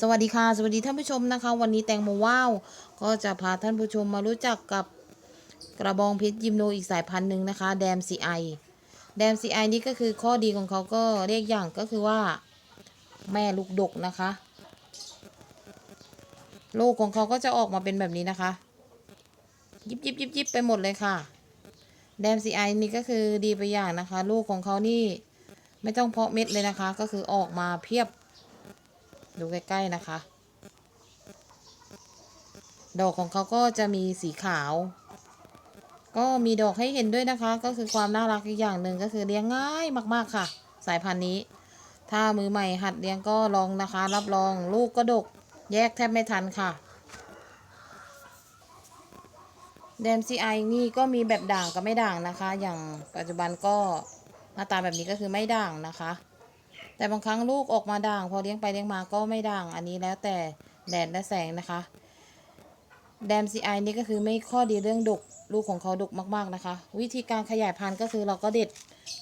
สวัสดีค่ะสวัสดีท่านผู้ชมนะคะ วันนี้แตงโมว้าวก็จะพาท่านผู้ชมมารู้จักกับกระบองเพชรยิมโนอีกสายพันธุ์หนึ่งนะคะแดมซีไอแดมซีไอนี่ก็คือข้อดีของเขาก็เรียกอย่างก็คือว่าแม่ลูกดกนะคะลูกของเขาก็จะออกมาเป็นแบบนี้นะคะ ยิบยิบยิบยิบไปหมดเลยค่ะแดมซีไอนี่ก็คือดีไปอย่างนะคะ ลูกของเขานี่ไม่ต้องเพาะเม็ดเลยนะคะ ก็คือออกมาเพียบ ดูใกล้ๆนะคะ ดอกของเขาก็จะมีสีขาว ก็มีดอกให้เห็นด้วยนะคะ ก็คือความน่ารักอีกอย่างหนึ่งก็คือเลี้ยงง่ายมากๆค่ะ สายพันธุ์นี้ ถ้ามือใหม่หัดเลี้ยงก็ลองนะคะ รับรองลูกก็ดก แยกแทบไม่ทันค่ะแดมซีไอนี่ก็มีแบบด่างกับไม่ด่างนะคะ อย่างปัจจุบันก็หน้าตาแบบนี้ก็คือไม่ด่างนะคะ แต่บางครั้งลูกออกมาด่าง พอเลี้ยงไปเลี้ยงมาก็ไม่ด่าง อันนี้แล้วแต่แดดและแสงนะคะแดมซีไอนี่ก็คือไม่ข้อดีเรื่องดกลูกของเขาดกมากๆนะคะ วิธีการขยายพันธุ์ก็คือเราก็เด็ด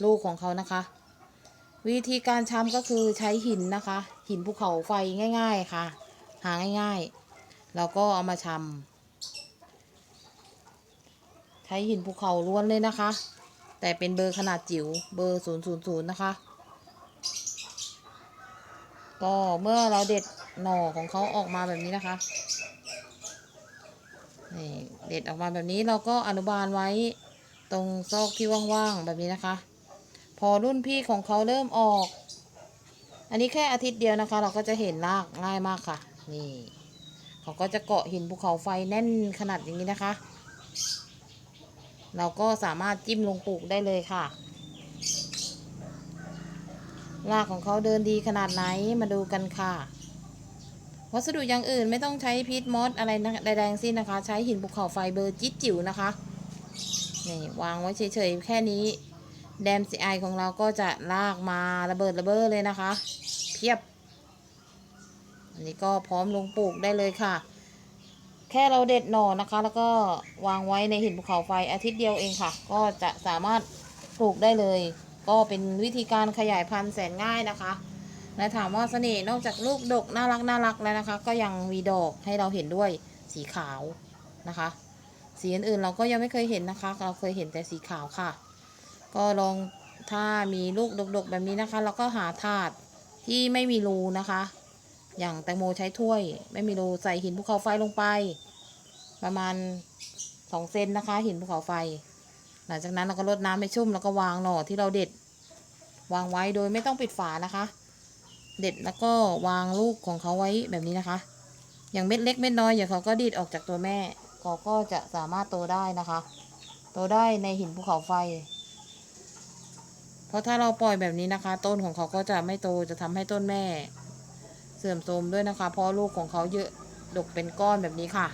ลูกของเขานะคะ วิธีการช้ำก็คือใช้หินนะคะ หินภูเขาไฟง่าย ๆค่ะ หาง่ายๆแล้วก็เอามาช้ำใช้หินภูเขาล้วนเลยนะคะ แต่เป็นเบอร์ขนาดจิ๋วเบอร์000นะคะ ก็เมื่อเราเด็ดหน่อของเขาออกมาแบบนี้นะคะนี่เด็ดออกมาแบบนี้เราก็อนุบาลไว้ตรงซอกที่ว่างๆแบบนี้นะคะ พอรุ่นพี่ของเขาเริ่มออก อันนี้แค่อาทิตย์เดียวนะคะ เราก็จะเห็นรากง่ายมากค่ะ นี่เขาก็จะเกาะหินภูเขาไฟแน่นขนาดอย่างนี้นะคะ เราก็สามารถจิ้มลงปลูกได้เลยค่ะ รากของเขาเดินดีขนาดไหนมาดูกันค่ะ วัสดุอย่างอื่นไม่ต้องใช้พีทมอสอะไรนะใดๆทั้งสิ้นนะคะ ใช้หินภูเขาไฟเบอร์จิ๊ดจิ๋วนะคะนี่วางไว้เฉยๆแค่นี้แดมซีไอของเราก็จะลากมาระเบิดระเบ้อเลยนะคะ เพียบ อันนี้ก็พร้อมลงปลูกได้เลยค่ะ แค่เราเด็ดหน่อนะคะ แล้วก็วางไว้ในหินภูเขาไฟอาทิตย์เดียวเองค่ะ ก็จะสามารถปลูกได้เลย ก็เป็นวิธีการขยายพันธุ์แสนง่ายนะคะและถามว่าเสน่ห์นอกจากลูกดกน่ารักน่ารักแล้วนะคะ ก็ยังมีดอกให้เราเห็นด้วยสีขาวนะคะ สีอื่นๆเราก็ยังไม่เคยเห็นนะคะ เราเคยเห็นแต่สีขาวค่ะ ก็ลองถ้ามีลูกดกๆแบบนี้นะคะ เราก็หาถาดที่ไม่มีรูนะคะ อย่างแตงโมใช้ถ้วย ไม่มีรูใส่หินภูเขาไฟลงไป ประมาณสองเซนนะคะ หินภูเขาไฟ หลังจากนั้นเราก็รดน้ำให้ชุ่มแล้วก็วางหน่อที่เราเด็ด วางไว้โดยไม่ต้องปิดฝานะคะ เด็ดแล้วก็วางลูกของเขาไว้แบบนี้นะคะ อย่างเม็ดเล็กเม็ดน้อยอย่างเขาก็ดีดออกจากตัวแม่ก็ก็จะสามารถโตได้นะคะ โตได้ในหินภูเขาไฟ เพราะถ้าเราปล่อยแบบนี้นะคะ ต้นของเขาก็จะไม่โตจะทำให้ต้นแม่ เสื่อมโทรมด้วยนะคะ เพราะลูกของเขาเยอะดกเป็นก้อนแบบนี้ค่ะ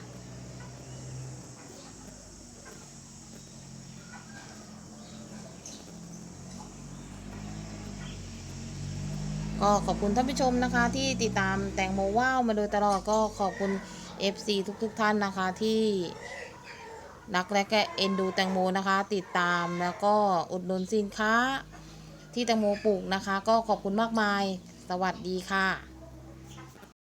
ก็ขอบคุณท่านผู้ชมนะคะ ที่ติดตามแตงโมว้าวมาโดยตลอดก็ขอบคุณ FC ทุกๆทท่านนะคะที่รักและก็เอ็นดูแตงโมนะคะ ติดตามแล้วก็อุดหนุนสินค้าที่แตงโมปลูกนะคะ ก็ขอบคุณมากมาย สวัสดีค่ะ